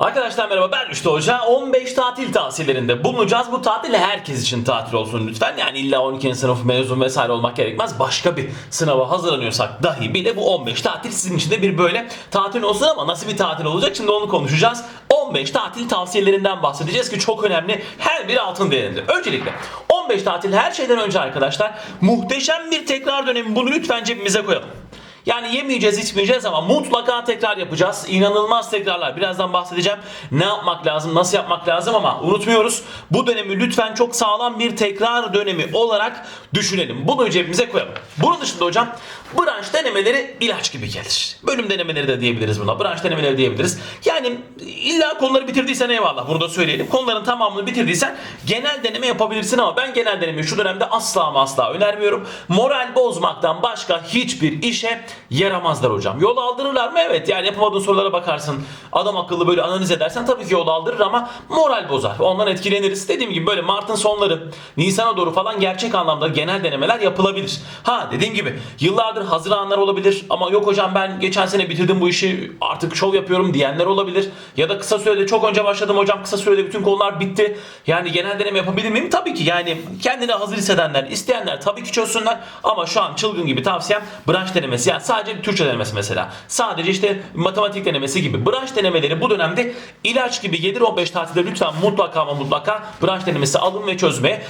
Arkadaşlar merhaba ben Rüştü Hoca. 15 tatil tavsiyelerinde bulunacağız. Bu tatil herkes için tatil olsun lütfen. Yani illa 12. sınıf mezun vesaire olmak gerekmez. Başka bir sınava hazırlanıyorsak dahi bile bu 15 tatil sizin için de bir böyle tatil olsun ama nasıl bir tatil olacak şimdi onu konuşacağız. 15 tatil tavsiyelerinden bahsedeceğiz ki çok önemli. Her biri altın değerinde. Öncelikle 15 tatil her şeyden önce arkadaşlar muhteşem bir tekrar dönemi bunu lütfen cebimize koyalım. Yani yemeyeceğiz, içmeyeceğiz ama mutlaka tekrar yapacağız. İnanılmaz tekrarlar. Birazdan bahsedeceğim. Ne yapmak lazım, nasıl yapmak lazım ama unutmuyoruz. Bu dönemi lütfen çok sağlam bir tekrar dönemi olarak düşünelim. Bunu cebimize koyalım. Bunun dışında hocam branş denemeleri ilaç gibi gelir. Bölüm denemeleri de diyebiliriz buna. Branş denemeleri diyebiliriz. Yani illa konuları bitirdiysen eyvallah. Bunu da söyleyelim. Konuların tamamını bitirdiysen genel deneme yapabilirsin ama ben genel denemeyi şu dönemde asla ama asla önermiyorum. Moral bozmaktan başka hiçbir işe yaramazlar hocam. Yol aldırırlar mı? Evet. Yani yapamadığın sorulara bakarsın. Adam akıllı böyle analiz edersen tabii ki yol aldırır ama moral bozar. Ondan etkileniriz. Dediğim gibi böyle Mart'ın sonları, Nisan'a doğru falan gerçek anlamda genel denemeler yapılabilir. Ha dediğim gibi yıllardır hazırlananlar olabilir ama yok hocam ben geçen sene bitirdim bu işi artık şov yapıyorum diyenler olabilir. Ya da kısa sürede çok önce başladım hocam kısa sürede bütün konular bitti. Yani genel deneme yapabilir miyim? Tabii ki yani kendini hazır hissedenler, isteyenler tabii ki çözsünler ama şu an çılgın gibi tavsiyem branş denemesi. Yani sadece Türkçe denemesi mesela. Sadece işte matematik denemesi gibi. Branş denemeleri bu dönemde ilaç gibi gelir 15 tatilde lütfen mutlaka ama mutlaka branş denemesi alın ve çözmeye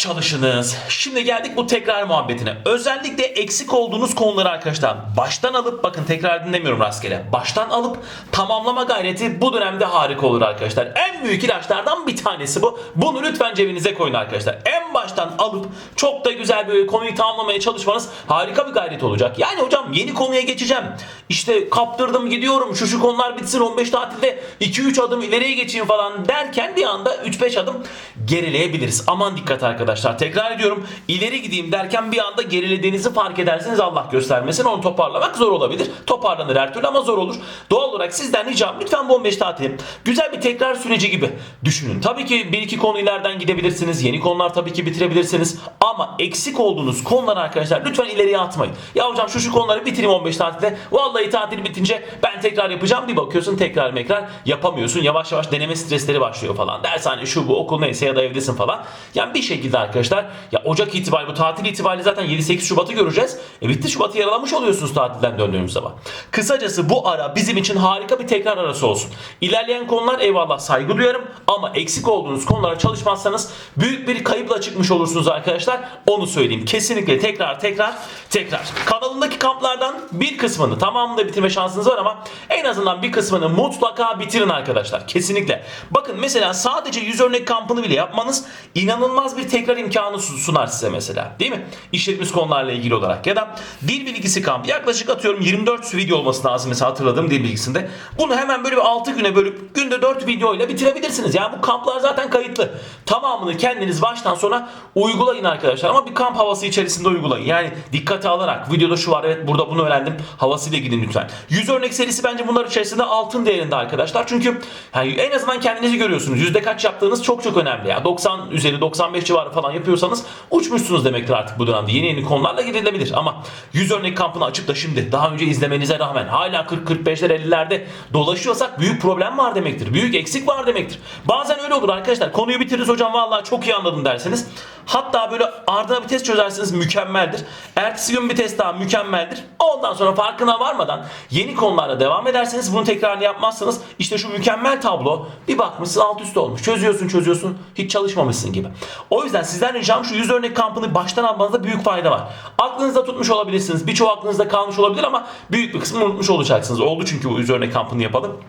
çalışınız. Şimdi geldik bu tekrar muhabbetine. Özellikle eksik olduğunuz konuları arkadaşlar baştan alıp bakın tekrar dinlemiyorum rastgele. Baştan alıp tamamlama gayreti bu dönemde harika olur arkadaşlar. En büyük ilaçlardan bir tanesi bu. Bunu lütfen cebinize koyun arkadaşlar. En baştan alıp çok da güzel böyle konuyu tamamlamaya çalışmanız harika bir gayret olacak. Yani hocam yeni konuya geçeceğim. İşte kaptırdım gidiyorum şu şu konular bitsin 15 tatilde 2-3 adım ileriye geçeyim falan derken bir anda 3-5 adım gerileyebiliriz. Aman dikkat arkadaşlar. Tekrar ediyorum. ileri gideyim derken bir anda gerilediğinizi fark ederseniz Allah göstermesin. Onu toparlamak zor olabilir. Toparlanır her türlü ama zor olur. Doğal olarak sizden ricam lütfen bu 15 tatili güzel bir tekrar süreci gibi düşünün. Tabii ki bir iki konu ileriden gidebilirsiniz. Yeni konular tabii ki bitirebilirsiniz. Ama eksik olduğunuz konular arkadaşlar lütfen ileriye atmayın. Ya hocam şu şu konuları bitireyim 15 tatilde. Vallahi tatil bitince ben tekrar yapacağım. Bir bakıyorsun tekrar mekrar yapamıyorsun. Yavaş yavaş deneme stresleri başlıyor falan. Dershane şu bu okul neyse ya da evdesin falan. Yani bir şekilde arkadaşlar ya Ocak itibariyle bu tatil itibariyle zaten 7-8 Şubat'ı göreceğiz. E bitti Şubat'ı yaralamış oluyorsunuz tatilden döndüğünüz zaman. Kısacası bu ara bizim için harika bir tekrar arası olsun. İlerleyen konular eyvallah saygı duyarım ama eksik olduğunuz konulara çalışmazsanız büyük bir kayıpla çıkmış olursunuz arkadaşlar. Onu söyleyeyim. Kesinlikle tekrar tekrar tekrar. Kanalındaki kamplardan bir kısmını tamamını da bitirme şansınız var ama en azından bir kısmını mutlaka bitirin arkadaşlar. Kesinlikle. Bakın mesela sadece 100 örnek kampını bile yapmanız inanılmaz bir tekrar imkanı su- sunar size mesela. Değil mi? İşletmiş konularla ilgili olarak. Ya da dil bilgisi kampı. Yaklaşık atıyorum 24 video olması lazım mesela hatırladığım dil bilgisinde. Bunu hemen böyle bir 6 güne bölüp günde 4 video ile bitirebilirsiniz. Yani bu kamplar zaten kayıtlı. Tamamını kendiniz baştan sona uygulayın arkadaşlar. Ama bir kamp havası içerisinde uygulayın. Yani dikkate alarak videoda şu var evet burada bunu öğrendim havasıyla gidin lütfen. 100 örnek serisi bence bunlar içerisinde altın değerinde arkadaşlar. Çünkü yani en azından kendinizi görüyorsunuz. Yüzde kaç yaptığınız çok çok önemli. Ya 90 üzeri 95 civarı falan yapıyorsanız uçmuşsunuz demektir artık bu dönemde. Yeni yeni konularla gidilebilir ama 100 örnek kampını açıp da şimdi daha önce izlemenize rağmen hala 40-45'ler 50'lerde dolaşıyorsak büyük problem var demektir. Büyük eksik var demektir. Bazen öyle olur arkadaşlar. Konuyu bitiririz hocam vallahi çok iyi anladım dersiniz. Hatta böyle ardına bir test çözersiniz mükemmeldir. Ertesi gün bir test daha mükemmeldir. Ondan sonra farkına varmadan yeni konularla devam ederseniz bunu tekrarını yapmazsanız işte şu mükemmel tablo bir bakmışsın alt üst olmuş. Çözüyorsun çözüyorsun hiç çalışmamışsın gibi. O yüzden sizden ricam şu 100 örnek kampını baştan almanızda büyük fayda var. Aklınızda tutmuş olabilirsiniz. Birçoğu aklınızda kalmış olabilir ama büyük bir kısmını unutmuş olacaksınız. Oldu çünkü bu 100 örnek kampını yapalım.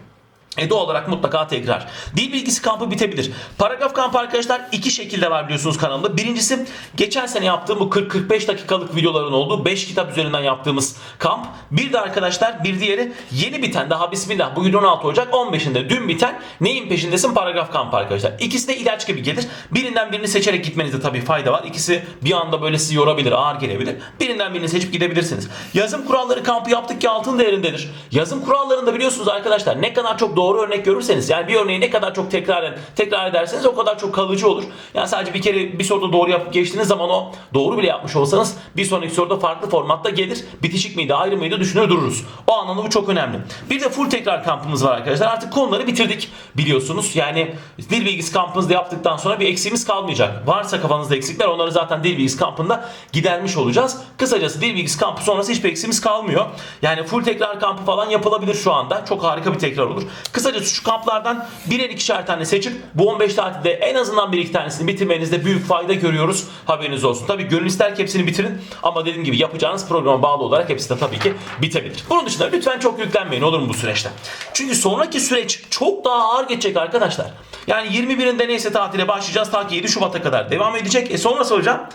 E doğal olarak mutlaka tekrar. Dil bilgisi kampı bitebilir. Paragraf kampı arkadaşlar iki şekilde var biliyorsunuz kanalımda. Birincisi geçen sene yaptığım bu 40-45 dakikalık videoların olduğu 5 kitap üzerinden yaptığımız kamp. Bir de arkadaşlar bir diğeri yeni biten daha bismillah bugün 16 Ocak 15'inde dün biten neyin peşindesin paragraf kampı arkadaşlar. İkisi de ilaç gibi gelir. Birinden birini seçerek gitmenizde tabii fayda var. İkisi bir anda böyle sizi yorabilir, ağır gelebilir. Birinden birini seçip gidebilirsiniz. Yazım kuralları kampı yaptık ki altın değerindedir. Yazım kurallarında biliyorsunuz arkadaşlar ne kadar çok doğru örnek görürseniz yani bir örneği ne kadar çok tekrar tekrar ederseniz o kadar çok kalıcı olur. Yani sadece bir kere bir soruda doğru yapıp geçtiğiniz zaman o doğru bile yapmış olsanız bir sonraki soruda farklı formatta gelir. Bitişik miydi ayrı mıydı düşünür dururuz. O anlamda bu çok önemli. Bir de full tekrar kampımız var arkadaşlar. Artık konuları bitirdik biliyorsunuz. Yani dil bilgisi kampımızda yaptıktan sonra bir eksiğimiz kalmayacak. Varsa kafanızda eksikler onları zaten dil bilgisi kampında gidermiş olacağız. Kısacası dil bilgisi kampı sonrası hiçbir eksiğimiz kalmıyor. Yani full tekrar kampı falan yapılabilir şu anda. Çok harika bir tekrar olur. Kısacası şu kamplardan birer ikişer tane seçip bu 15 tatilde en azından bir iki tanesini bitirmenizde büyük fayda görüyoruz. Haberiniz olsun. Tabii gönül ister ki hepsini bitirin ama dediğim gibi yapacağınız programa bağlı olarak hepsi de tabii ki bitebilir. Bunun dışında lütfen çok yüklenmeyin olur mu bu süreçte? Çünkü sonraki süreç çok daha ağır geçecek arkadaşlar. Yani 21'inde neyse tatile başlayacağız ta ki 7 Şubat'a kadar devam edecek. E sonrası hocam?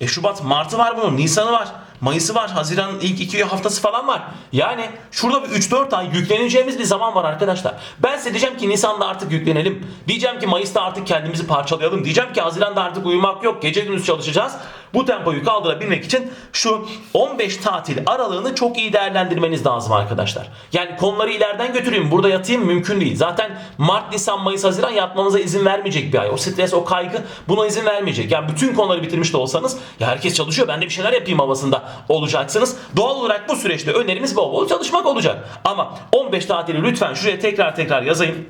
E Şubat, Mart'ı var bunun, Nisan'ı var, Mayıs'ı var, Haziran'ın ilk iki haftası falan var. Yani şurada bir 3-4 ay yükleneceğimiz bir zaman var arkadaşlar. Ben size diyeceğim ki Nisan'da artık yüklenelim. Diyeceğim ki Mayıs'ta artık kendimizi parçalayalım. Diyeceğim ki Haziran'da artık uyumak yok, gece gündüz çalışacağız. Bu tempoyu kaldırabilmek için şu 15 tatil aralığını çok iyi değerlendirmeniz lazım arkadaşlar. Yani konuları ileriden götüreyim, burada yatayım mümkün değil. Zaten Mart, Nisan, Mayıs, Haziran yatmanıza izin vermeyecek bir ay. O stres, o kaygı buna izin vermeyecek. Yani bütün konuları bitirmiş de olsanız ya herkes çalışıyor ben de bir şeyler yapayım havasında olacaksınız. Doğal olarak bu süreçte önerimiz bol bol çalışmak olacak. Ama 15 tatili lütfen şuraya tekrar tekrar yazayım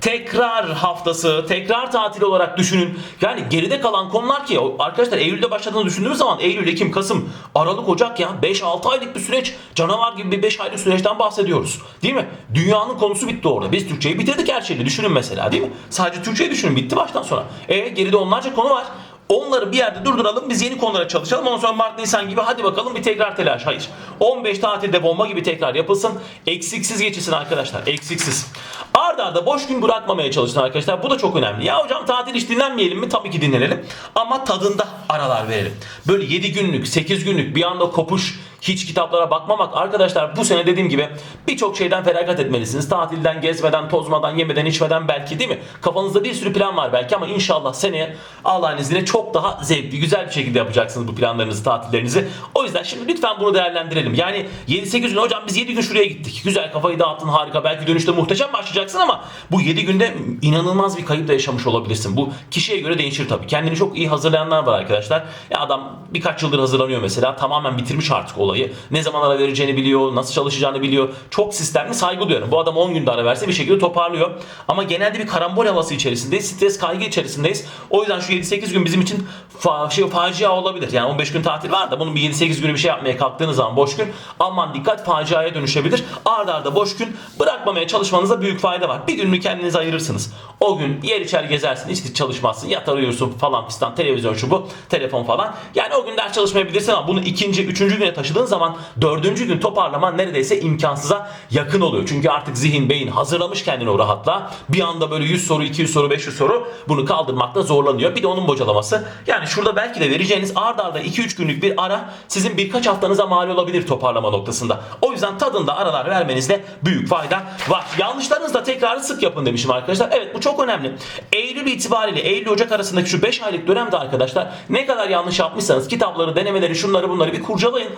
tekrar haftası, tekrar tatil olarak düşünün. Yani geride kalan konular ki arkadaşlar Eylül'de başladığını düşündüğümüz zaman Eylül, Ekim, Kasım, Aralık, Ocak ya 5-6 aylık bir süreç. Canavar gibi bir 5 aylık süreçten bahsediyoruz. Değil mi? Dünyanın konusu bitti orada. Biz Türkçeyi bitirdik her şeyi. Düşünün mesela değil mi? Sadece Türkçeyi düşünün. Bitti baştan sonra. E geride onlarca konu var. Onları bir yerde durduralım biz yeni konulara çalışalım. Ondan sonra Mart Nisan gibi hadi bakalım bir tekrar telaş. Hayır. 15 tatilde bomba gibi tekrar yapılsın. Eksiksiz geçilsin arkadaşlar. Eksiksiz. Arda arda boş gün bırakmamaya çalışın arkadaşlar. Bu da çok önemli. Ya hocam tatil hiç dinlenmeyelim mi? Tabii ki dinlenelim. Ama tadında aralar verelim. Böyle 7 günlük, 8 günlük bir anda kopuş hiç kitaplara bakmamak arkadaşlar bu sene dediğim gibi birçok şeyden feragat etmelisiniz. Tatilden, gezmeden, tozmadan, yemeden, içmeden belki değil mi? Kafanızda bir sürü plan var belki ama inşallah seneye Allah'ın izniyle çok daha zevkli, güzel bir şekilde yapacaksınız bu planlarınızı, tatillerinizi. O yüzden şimdi lütfen bunu değerlendirelim. Yani 7-8 gün hocam biz 7 gün şuraya gittik. Güzel kafayı dağıttın harika. Belki dönüşte muhteşem başlayacaksın ama bu 7 günde inanılmaz bir kayıp da yaşamış olabilirsin. Bu kişiye göre değişir tabii. Kendini çok iyi hazırlayanlar var arkadaşlar. Ya adam birkaç yıldır hazırlanıyor mesela. Tamamen bitirmiş artık o olayı. Ne zaman ara vereceğini biliyor, nasıl çalışacağını biliyor. Çok sistemli saygı duyuyorum. Bu adam 10 günde ara verse bir şekilde toparlıyor. Ama genelde bir karambol havası içerisindeyiz. Stres, kaygı içerisindeyiz. O yüzden şu 7-8 gün bizim için fa şey, facia olabilir. Yani 15 gün tatil var da bunun bir 7-8 günü bir şey yapmaya kalktığınız zaman boş gün aman dikkat faciaya dönüşebilir. Arda arda boş gün bırakmamaya çalışmanızda büyük fayda var. Bir gününü kendinize ayırırsınız. O gün yer içer gezersin, hiç çalışmazsın, yatar uyursun falan fistan, televizyon şu bu, telefon falan. Yani o gün ders çalışmayabilirsin ama bunu ikinci, üçüncü güne taşıdığın zaman dördüncü gün toparlaman neredeyse imkansıza yakın oluyor. Çünkü artık zihin, beyin hazırlamış kendini o rahatla. Bir anda böyle 100 soru, 200 soru, 500 soru bunu kaldırmakta zorlanıyor. Bir de onun bocalaması. Yani şurada belki de vereceğiniz ard arda 2-3 günlük bir ara sizin birkaç haftanıza mal olabilir toparlama noktasında. O yüzden tadında aralar vermenizde büyük fayda var. Yanlışlarınızda tekrarı sık yapın demişim arkadaşlar. Evet bu çok önemli. Eylül itibariyle Eylül Ocak arasındaki şu 5 aylık dönemde arkadaşlar ne kadar yanlış yapmışsanız kitapları, denemeleri, şunları bunları bir kurcalayın.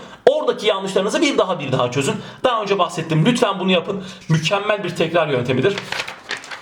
Oradaki yanlışlarınızı bir daha bir daha çözün. Daha önce bahsettim. Lütfen bunu yapın. Mükemmel bir tekrar yöntemidir.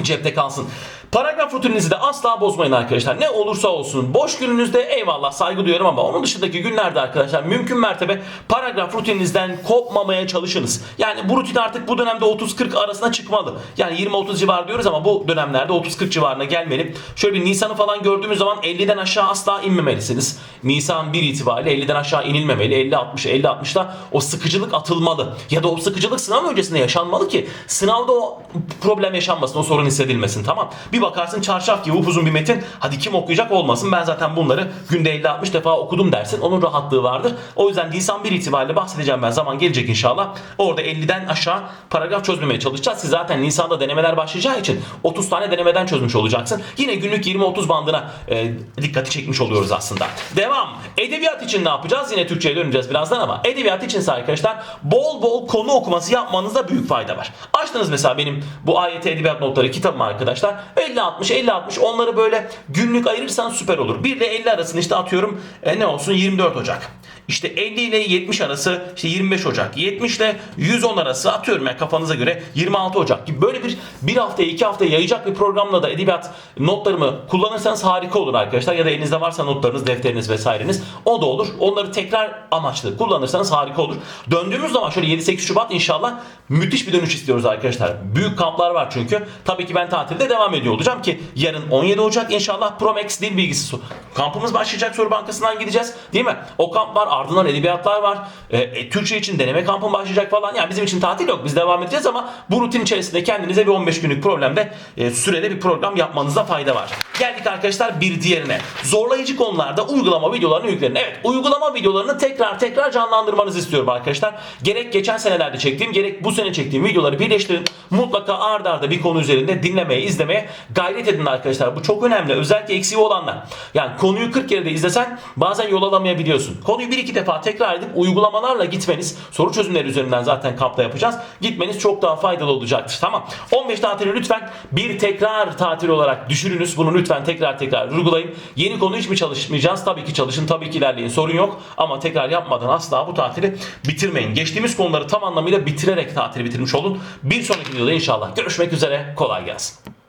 Cepte kalsın. Paragraf rutininizi de asla bozmayın arkadaşlar. Ne olursa olsun. Boş gününüzde eyvallah saygı duyuyorum ama onun dışındaki günlerde arkadaşlar mümkün mertebe paragraf rutininizden kopmamaya çalışınız. Yani bu rutin artık bu dönemde 30-40 arasına çıkmalı. Yani 20-30 civar diyoruz ama bu dönemlerde 30-40 civarına gelmeli. Şöyle bir Nisan'ı falan gördüğümüz zaman 50'den aşağı asla inmemelisiniz. Nisan 1 itibariyle 50'den aşağı inilmemeli. 50-60, 50-60'da o sıkıcılık atılmalı. Ya da o sıkıcılık sınav öncesinde yaşanmalı ki sınavda o problem yaşanmasın, o sorun hissedilmesin tamam. Bir bakarsın çarşaf gibi upuzun bir metin. Hadi kim okuyacak olmasın. Ben zaten bunları günde 50-60 defa okudum dersin. Onun rahatlığı vardır. O yüzden Nisan 1 itibariyle bahsedeceğim ben. Zaman gelecek inşallah. Orada 50'den aşağı paragraf çözmemeye çalışacağız. Siz zaten Nisan'da denemeler başlayacağı için 30 tane denemeden çözmüş olacaksın. Yine günlük 20-30 bandına e, dikkati çekmiş oluyoruz aslında. Devam. Edebiyat için ne yapacağız? Yine Türkçe'ye döneceğiz birazdan ama edebiyat içinse arkadaşlar bol bol konu okuması yapmanızda büyük fayda var. Açtınız mesela benim bu AYT Edebiyat Notları kitabım arkadaşlar. 50-60, 50-60 onları böyle günlük ayırırsan süper olur. 1 ile 50 arasını işte atıyorum e, ne olsun 24 Ocak. İşte 50 ile 70 arası işte 25 Ocak, 70 ile 110 arası atıyorum yani kafanıza göre 26 Ocak gibi böyle bir bir haftaya iki haftaya yayacak bir programla da edebiyat notlarımı kullanırsanız harika olur arkadaşlar. Ya da elinizde varsa notlarınız, defteriniz vesaireniz o da olur. Onları tekrar amaçlı kullanırsanız harika olur. Döndüğümüz zaman şöyle 7-8 Şubat inşallah müthiş bir dönüş istiyoruz arkadaşlar. Büyük kamplar var çünkü. Tabii ki ben tatilde devam ediyor olacağım ki yarın 17 Ocak inşallah Promex dil bilgisi kampımız başlayacak soru bankasından gideceğiz. Değil mi? O kamp var ardından edebiyatlar var. E, e, Türkçe için deneme kampı başlayacak falan. Yani bizim için tatil yok. Biz devam edeceğiz ama bu rutin içerisinde kendinize bir 15 günlük problemde e, sürede bir program yapmanızda fayda var. Geldik arkadaşlar bir diğerine. Zorlayıcı konularda uygulama videolarını yükleyin. Evet uygulama videolarını tekrar tekrar canlandırmanızı istiyorum arkadaşlar. Gerek geçen senelerde çektiğim gerek bu sene çektiğim videoları birleştirin. Mutlaka ard arda bir konu üzerinde dinlemeye, izlemeye gayret edin arkadaşlar. Bu çok önemli. Özellikle eksiği olanlar. Yani konuyu 40 kere de izlesen bazen yol alamayabiliyorsun. Konuyu bir iki defa tekrar edip uygulamalarla gitmeniz, soru çözümleri üzerinden zaten kampta yapacağız. Gitmeniz çok daha faydalı olacaktır. Tamam. 15 tatili lütfen bir tekrar tatil olarak düşürünüz. Bunu lütfen tekrar tekrar uygulayın. Yeni konu hiç mi çalışmayacağız? Tabii ki çalışın, tabii ki ilerleyin. Sorun yok. Ama tekrar yapmadan asla bu tatili bitirmeyin. Geçtiğimiz konuları tam anlamıyla bitirerek tatili bitirmiş olun. Bir sonraki videoda inşallah görüşmek üzere. Kolay gelsin.